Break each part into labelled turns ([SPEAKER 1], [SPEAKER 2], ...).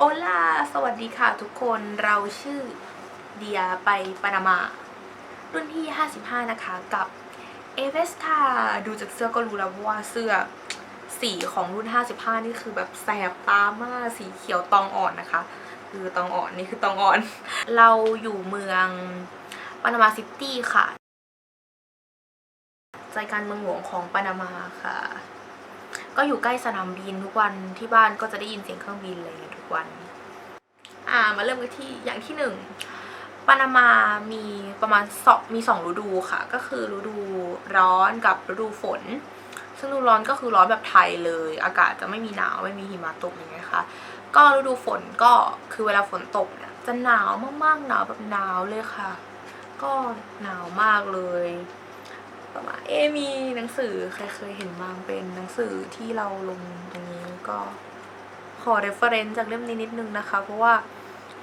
[SPEAKER 1] โอลาสวัสดีค่ะทุกคนเราชื่อเดียไปปานามา รุ่นที่ 55 นะคะกับเอเวสตาดูจากเสื้อก็รู้แล้วว่าเสื้อสีของรุ่น 55 นี่คือแบบแสบตามากสีเขียวตองอ่อนนะคะ คือตองอ่อนนี่คือตองอ่อน เราอยู่เมืองปานามาซิตี้ค่ะ ใจกลารเมืองหลวงของปานามาค่ะ ก็อยู่ใกล้สนามบินทุกวันที่บ้านก็จะได้ยินเสียงเครื่องบินอะไรอย่างเงี้ยทุกวัน อ่ามาเริ่มกันที่อย่างที่หนึ่งปานามามีประมาณสองมีสองฤดูค่ะ ก็คือฤดูร้อนกับฤดูฝน ซึ่งฤดูร้อนก็คือร้อนแบบไทยเลย อากาศจะไม่มีหนาวไม่มีหิมะตกอย่างเงี้ยค่ะ ก็ฤดูฝนก็คือเวลาฝนตกเนี่ยจะหนาวมากๆหนาวแบบหนาวเลยค่ะ ก็หนาวมากเลย ประมาณเอมีหนังสือใครเคยเห็นบ้างเป็นหนังสือที่เราลงตรงนี้ก็ขอ reference จากเล่มนี้นิดนึงนะคะ เพราะว่า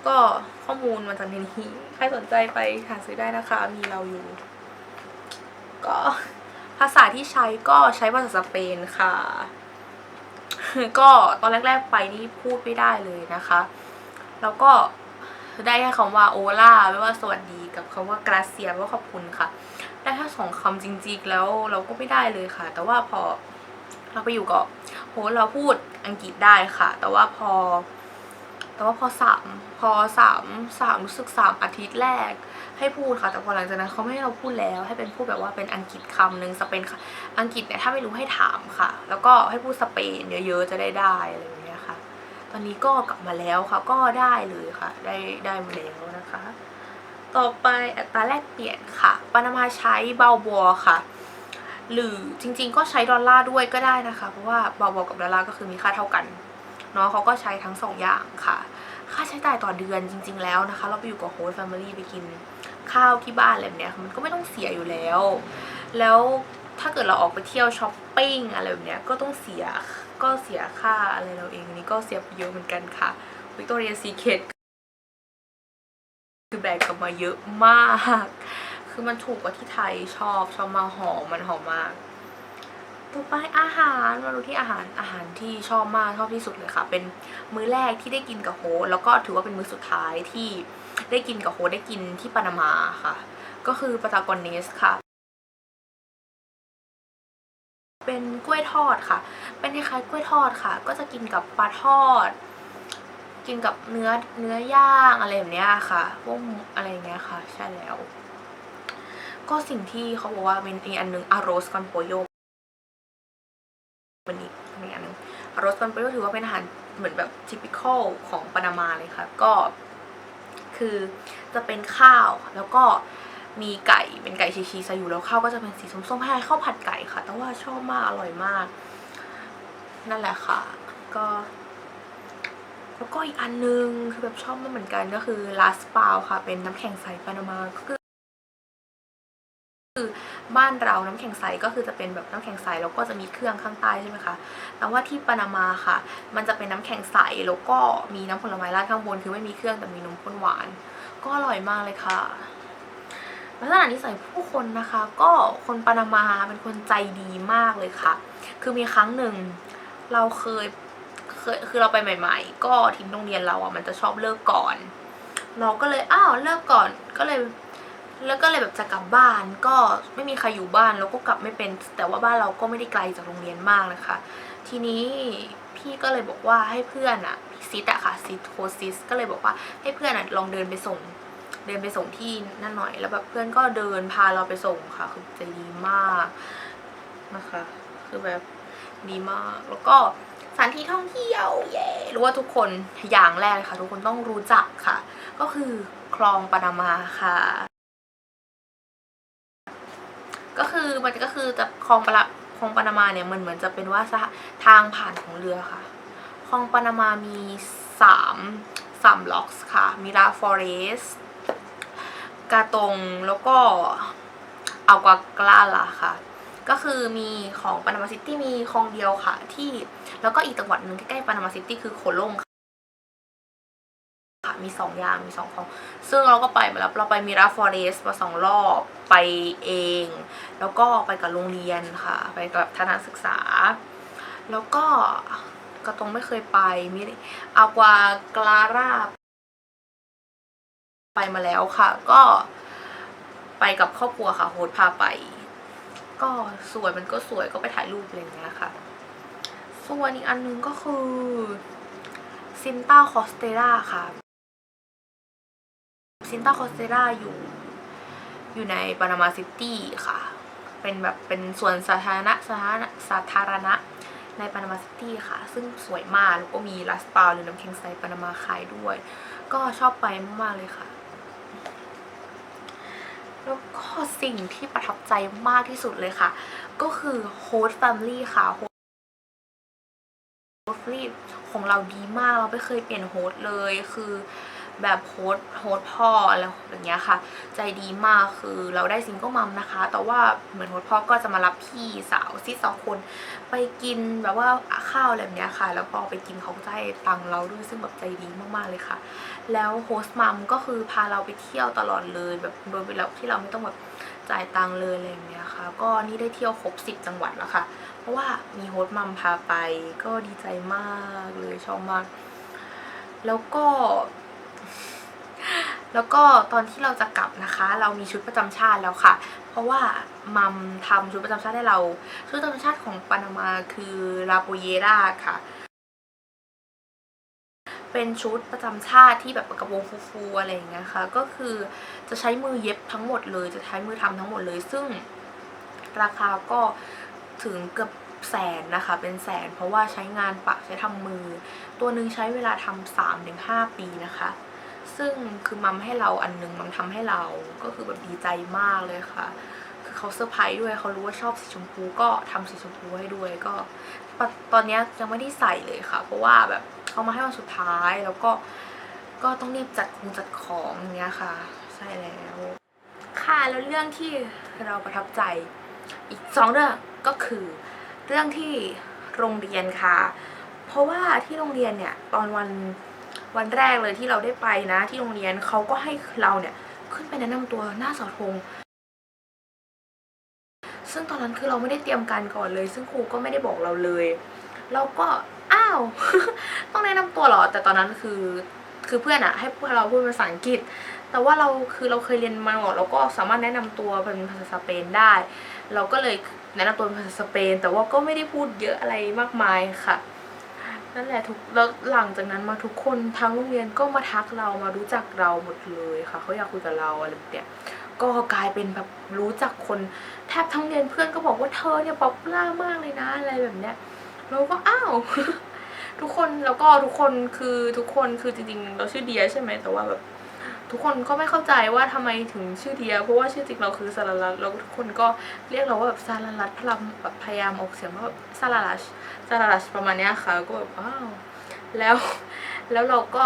[SPEAKER 1] ก็ข้อมูลมาจากในนี้ใครสนใจไปหาซื้อได้นะคะ มีเราอยู่ ก็ภาษาที่ใช้ก็ใช้ภาษาสเปนค่ะ ก็ตอนแรกๆไปนี่พูดไม่ได้เลยนะคะ แล้วก็ได้แค่คำว่าโอลาไม่ว่าสวัสดีกับคำว่ากราเซียว่าขอบคุณค่ะ ได้แค่สองคำจริงๆ แล้วเราก็ไม่ได้เลยค่ะ แต่ว่าพอเราไปอยู่กาะโหเราพูดอังกฤษได้ค่ะ แต่ว่าพอ แต่ว่าพอสามพอสามสามรู้สึกสามอาทิตย์แรกให้พูดค่ะ แต่พอหลังจากนั้นเขาไม่ให้เราพูดแล้วให้เป็นพูดแบบว่าเป็นอังกฤษคำหนึ่งสเปนค่ะอังกฤษเนี่ยถ้าไม่รู้ให้ถามค่ะ แล้วก็ให้พูดสเปนเยอะๆจะได้ได้อะไรอย่างเงี้ยค่ะ ตอนนี้ก็กลับมาแล้วค่ะก็ได้เลยค่ะ ได้ได้มาแล้วนะคะ ต่อไปอัตราแลกเปลี่ยนค่ะปานามาใช้เบาบัวค่ะ หรือจริงๆก็ใช้ดอลลาร์ด้วยก็ได้นะคะ เพราะว่าเบาบัวกับดอลลาร์ก็คือมีค่าเท่ากันเนาะเขาก็ใช้ทั้งสองอย่างค่ะ ค่าใช้จ่ายต่อเดือนจริง ๆ แล้วนะคะ เราไปอยู่กับโฮสต์แฟมิลี่ไปกินข้าวที่บ้านอะไรแบบเนี้ยมันก็ไม่ต้องเสียอยู่แล้ว แล้วถ้าเกิดเราออกไปเที่ยวช้อปปิ้งอะไรแบบเนี้ยก็ต้องเสียก็เสียค่าอะไรเราเองนี้ก็เสียไปเยอะเหมือนกันค่ะวิกตอเรียซีเคท คือแบกกลับมาเยอะมาก คือมันถูกกว่าที่ไทยชอบชอบมาหอมมันหอมมากต่อไปอาหารมาดูที่อาหารอาหารที่ชอบมากชอบที่สุดเลยค่ะ เป็นมื้อแรกที่ได้กินกับโฮแล้วก็ถือว่าเป็นมื้อสุดท้ายที่ได้กินกับโฮได้กินที่ปานามาค่ะ ก็คือปาตากอนเนสค่ะ เป็นกล้วยทอดค่ะ เป็นคล้ายๆกล้วยทอดค่ะ ก็จะกินกับปลาทอด กินกับเนื้อเนื้อย่างอะไรแบบเนี้ยค่ะพวกอะไรอย่างเงี้ยค่ะ ใช่แล้ว ก็สิ่งที่เขาบอกว่าเป็นอีกอันหนึงอารสคอนโปโยเป็นอีกอีกอันหนึงอารสคอนโปโยถือว่าเป็นอาหารเหมือนแบบทิปิคอลของปานามาเลยค่ะ ก็คือจะเป็นข้าวแล้วก็มีไก่เป็นไก่ชีสๆใส่อยู่แล้วข้าวก็จะเป็นสีส้มๆคล้ข้าวผัดไก่ค่ะ แต่ว่าชอบมากอร่อยมาก นั่นแหละค่ะ ก็ แล้วก็อีกอันนึงคือแบบชอบมากเหมือนกันก็คือลาสปาวค่ะ เป็นน้ำแข็งใสปานามาก็คือคือบ้านเราน้ำแข็งใสก็คือจะเป็นแบบน้ำแข็งใสแล้วก็จะมีเครื่องข้างใต้ใช่ไหมคะแต่ว่าที่ปานามาค่ะ มันจะเป็นน้ำแข็งใสแล้วก็มีน้ำผลไม้ราดข้างบนคือไม่มีเครื่องแต่มีนมข้นหวาน ก็อร่อยมากเลยค่ะลักษณะนิสัยผู้คนนะคะ ก็คนปานามาเป็นคนใจดีมากเลยค่ะ คือมีครั้งหนึ่งเราเคย เคยคือเราไปใหม่ ๆ ก็ทิ้งโรงเรียนเราอะมันจะชอบเลิกก่อน เราก็เลยอ้าวเลิกก่อนก็เลย แล้วก็เลยแบบจะกลับบ้านก็ไม่มีใครอยู่บ้านแล้วก็กลับไม่เป็น แต่ว่าบ้านเราก็ไม่ได้ไกลจากโรงเรียนมากนะคะ ทีนี้พี่ก็เลยบอกว่าให้เพื่อนอะซิดอะค่ะซิดโคซิสก็เลยบอกว่าให้เพื่อนอะลองเดินไปส่ง เดินไปส่งที่นั่นหน่อย แล้วแบบเพื่อนก็เดินพาเราไปส่งค่ะคือใจดีมากนะคะ คือแบบดีมากแล้วก็ สถานที่ท่องเที่ยวเย่รู้ว่าทุกคนอย่างแรกเลยค่ะ ทุกคนต้องรู้จักค่ะ ก็คือคลองปานามาค่ะ ก็คือมันก็คือจะคลองปานาคลองปานามาเนี่ยมันเหมือนจะเป็นว่าทางผ่านของเรือค่ะ คลองปานามามีสามสามล็อกส์ค่ะ มิราฟอเรสกาตงแล้วก็อัลกวากลาลาค่ะ ก็คือมีของปานามาซิตี้มีคลองเดียวค่ะ ที่แล้วก็อีกจังหวัดหนึ่งใกล้ๆปานามาซิตี้คือโคโลงค่ะมีสองอย่างมีสองคลองซึ่งเราก็ไปมาแล้วเราไปมิราฟอเรสมาสองรอบไปเอง แล้วก็ไปกับโรงเรียนค่ะ ไปกับทัศนศึกษา แล้วก็กระตงไม่เคยไปมิอากวากลาราไปมาแล้วค่ะ ก็ไปกับครอบครัวค่ะโฮสพาไป ก็สวยมันก็สวยก็ไปถ่ายรูปอะไรอย่างเงี้ยค่ะ ส่วนอีกอันนึงก็คือซินต้าคอสเตราค่ะซินต้าคอสเตราอยู่อยู่ในปานามาซิตี้ค่ะ เป็นแบบเป็นส่วนสาธารณะสาธารณะสาธารณะในปานามาซิตี้ค่ะ ซึ่งสวยมาก แล้วก็มีลาสปาหรือน้ำแข็งใสปานามาขายด้วย ก็ชอบไปมากๆเลยค่ะ แล้วก็สิ่งที่ประทับใจมากที่สุดเลยค่ะ ก็คือโฮสต์แฟมิลี่ค่ะโฮสต์รีของเราดีมากเราไม่เคยเปลี่ยนโฮสต์เลยคือ แบบโฮสโฮสพ่ออะไรอย่างเงี้ยค่ะ ใจดีมากคือเราได้ซิงเกิลมัมนะคะ แต่ว่าเหมือนโฮสพ่อก็จะมารับพี่สาวซิสองคน ไปกินแบบว่าข้าวอะไรแบบเนี้ยค่ะ แล้วพอไปกินเขาก็จะให้ตังเราด้วยซึ่งแบบใจดีมากๆเลยค่ะ แล้วโฮสมัมก็คือพาเราไปเที่ยวตลอดเลยแบบโดยแบบที่เราไม่ต้องแบบจ่ายตังเลยอะไรอย่างเงี้ยค่ะ ก็นี่ได้เที่ยวครบสิบจังหวัดแล้วค่ะ เพราะว่ามีโฮสมัมพาไปก็ดีใจมากเลยชอบมาก แล้วก็ แล้วก็ตอนที่เราจะกลับนะคะ เรามีชุดประจำชาติแล้วค่ะ เพราะว่ามัมทำชุดประจำชาติให้เรา ชุดประจำชาติของปานามาคือลาโปเยราค่ะเป็นชุดประจำชาติที่แบบกระโปรงฟูๆอะไรอย่างเงี้ยค่ะ ก็คือจะใช้มือเย็บทั้งหมดเลย จะใช้มือทำทั้งหมดเลย ซึ่งราคาก็ถึงเกือบแสนนะคะ เป็นแสนเพราะว่าใช้งานปักใช้ทำมือ ตัวหนึ่งใช้เวลาทำสามถึงห้าปีนะคะ ซึ่งคือมัมให้เราอันหนึงมัมทำให้เราก็คือแบบดีใจมากเลยค่ะ คือเขาเซอร์ไพรส์ด้วยเขารู้ว่าชอบสีชมพูก็ทำสีชมพูให้ด้วยก็ ตอนนี้ยยังไม่ได้ใส่เลยค่ะ เพราะว่าแบบเขามาให้วันสุดท้ายแล้วก็ก็ต้องรีบจัดคงจัดของอย่างเงี้ยค่ะ ใช่แล้ว ค่ะแล้วเรื่องที่เราประทับใจอีกสองเรื่องก็คือเรื่องที่โรงเรียนค่ะ เพราะว่าที่โรงเรียนเนี่ยตอนวัน วันแรกเลยที่เราได้ไปนะ ที่โรงเรียนเขาก็ให้เราเนี่ยขึ้นไปแนะนำตัวหน้าเสาธงซึ่งตอนนั้นคือเราไม่ได้เตรียมการก่อนเลย ซึ่งครูก็ไม่ได้บอกเราเลย เราก็อ้าว ต้องแนะนำตัวเหรอ แต่ตอนนั้นคือคือเพื่อนอะให้พวกเราพูดภาษาอังกฤษ แต่ว่าเราคือเราเคยเรียนมาก่อนเราก็สามารถแนะนำตัวเป็นภาษาสเปนได้ เราก็เลยแนะนำตัวเป็นภาษาสเปน แต่ว่าก็ไม่ได้พูดเยอะอะไรมากมายค่ะ นั่นแหละทุกแล้วหลังจากนั้นมาทุกคนทั้งโรงเรียนก็มาทักเรามารู้จักเราหมดเลยค่ะเขาอยากคุยกับเราอะไรแบบเนี้ยก็กลายเป็นแบบรู้จักคนแทบทั้งเรียนเพื่อนก็บอกว่าเธอเนี่ยป๊อปล่ามากเลยนะอะไรแบบเนี้ยเราก็อ้าวทุกคนแล้วก็ทุกคนคือทุกคนคือจริงๆเราชื่อเดียใช่ไหมแต่ว่าแบบ ทุกคนก็ไม่เข้าใจว่าทำไมถึงชื่อเดีย เพราะว่าชื่อจริงเราคือสารารัตแล้วทุกคนก็เรียกเราว่าแบบสารารัตพยายามแบบพยายามออกเสียงว่าแบบสารารัชสารารัชประมาณเนี้ยค่ะก็แบบว้าวแล้วแล้วเราก็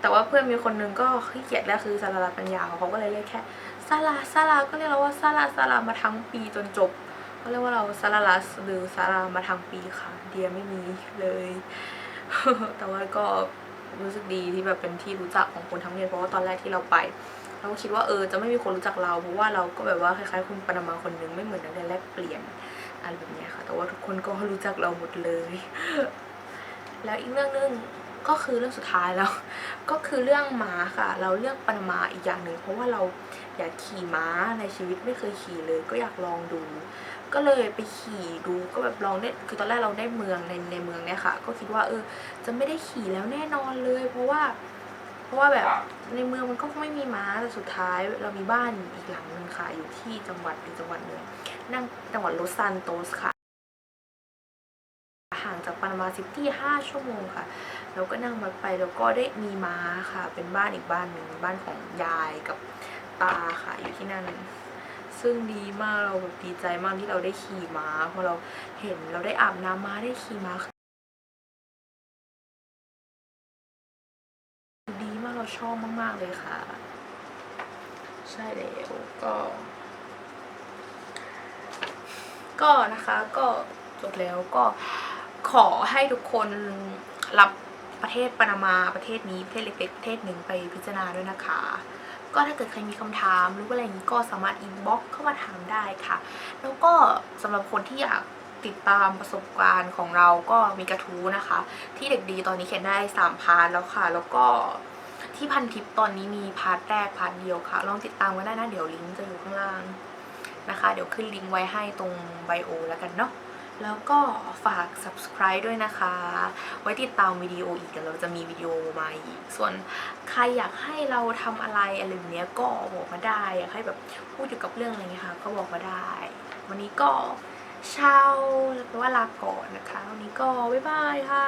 [SPEAKER 1] แต่ว่าเพื่อนมีคนนึงก็ขี้เกียจแล้วคือสารารัตปัญญาเขาก็เลยเรียกแค่ซาลาซาลาก็เรียกเราว่าซาลาซาลามาทั้งปีจนจบก็เรียกว่าเราซาลารัสหรือซาลามาทั้งปีค่ะ เดียไม่มีเลย แต่ว่าก็ รู้สึกดีที่แบบเป็นที่รู้จักของคนทั้งเรียนเพราะว่าตอนแรกที่เราไป เราก็คิดว่าเออจะไม่มีคนรู้จักเราเพราะว่าเราก็แบบว่าคล้ายๆคุณปนามาคนนึงไม่เหมือนนักเรียนแลกเปลี่ยนอะไรแบบนี้ค่ะ แต่ว่าทุกคนก็รู้จักเราหมดเลย แล้วอีกเรื่องนึง ก็คือเรื่องสุดท้ายแล้ว ก็คือเรื่องม้าค่ะ เราเลือกปนามาอีกอย่างหนึ่งเพราะว่าเราอยากขี่ม้าในชีวิตไม่เคยขี่เลย ก็อยากลองดู ก็เลยไปขี่ดูก็แบบลองได้คือตอนแรกเราได้เมืองในในเมืองเนี่ยค่ะ ก็คิดว่าเออจะไม่ได้ขี่แล้วแน่นอนเลย เพราะว่า เพราะว่าแบบในเมืองมันก็ไม่มีม้าแต่สุดท้าย เรามีบ้านอีกหลังหนึ่งค่ะอยู่ที่จังหวัดอีกจังหวัดหนึ่งนั่งจังหวัดโลซันโตสค่ะ ห่างจากปานามาซิตี้ห้าชั่วโมงค่ะ แล้วก็นั่งมาไปแล้วก็ได้มีม้าค่ะ เป็นบ้านอีกบ้านหนึ่งบ้านของยายกับตาค่ะอยู่ที่นั่น ซึ่งดีมากเราแบบดีใจมากที่เราได้ขี่ม้าเพราะเราเห็นเราได้อาบน้ำม้าได้ขี่ม้าดีมากเราชอบมาก ๆ เลยค่ะ ใช่แล้วก็ก็นะคะก็จบแล้วก็ ขอให้ทุกคนรับประเทศปานามาประเทศนี้ประเทศเล็กๆประเทศหนึ่งไปพิจารณาด้วยนะคะ ก็ถ้าเกิดใครมีคำถามหรือว่าอะไรอย่างนี้ก็สามารถอินบ็อกเข้ามาถามได้ค่ะ แล้วก็สำหรับคนที่อยากติดตามประสบการณ์ของเราก็มีกระทู้นะคะ ที่เด็กดีตอนนี้เขียนได้สามพาร์ทแล้วค่ะ แล้วก็ที่พันทิปตอนนี้มีพาร์ทแรกพาร์ทเดียวค่ะ ลองติดตามกันได้นะเดี๋ยวลิงก์จะอยู่ข้างล่างนะคะ เดี๋ยวขึ้นลิงก์ไว้ให้ตรงไบโอแล้วกันเนาะ แล้วก็ฝาก subscribe ด้วยนะคะ ไว้ติดตามวิดีโออีกเดี๋ยวเราจะมีวิดีโอมาอีก ส่วนใครอยากให้เราทำอะไรอะไรแบบเนี้ยก็บอกมาได้ อยากให้แบบพูดเกี่ยวกับเรื่องอะไรเงี้ยค่ะ ก็บอกมาได้ วันนี้ก็เช้าแปลว่าลาก่อนนะคะ วันนี้ก็บ๊ายบายค่ะ